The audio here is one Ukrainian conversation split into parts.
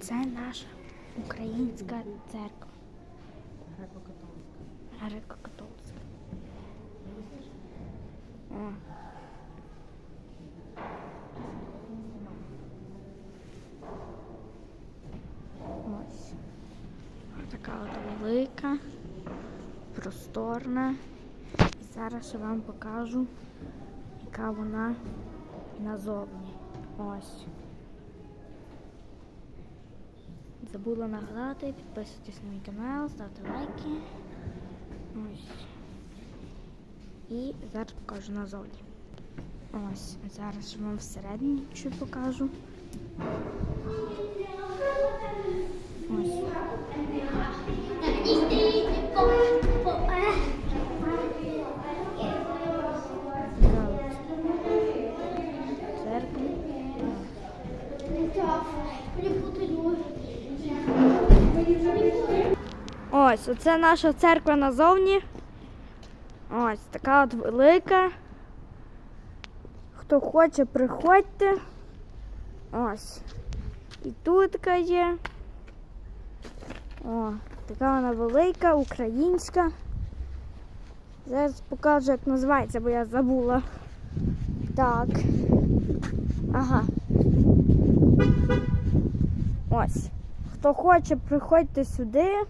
Це наша українська церква. Греко-католицька. О. Ось. Така от велика, просторна. І зараз я вам покажу, яка вона назовні. Ось. Забула нагадати, підписуйтесь на мій канал, ставте лайки. Ось. І зараз покажу назовні. Ось, зараз вам всередині чуть покажу. Ось. Така от Церква. Ось, оце наша церква назовні. Ось, така от велика. Хто хоче, приходьте. Ось. І тут є. О, така вона велика, українська. Зараз покажу, як називається, бо я забула. Так. Ага. Ось. Хто хоче, приходьте сюди.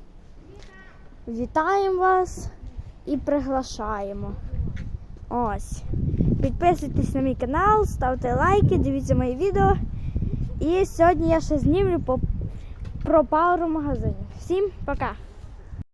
Вітаємо вас і приглашаємо. Ось. Підписуйтесь на мій канал, ставте лайки, дивіться мої відео. І сьогодні я ще знімлю про пару магазинів. Всім пока!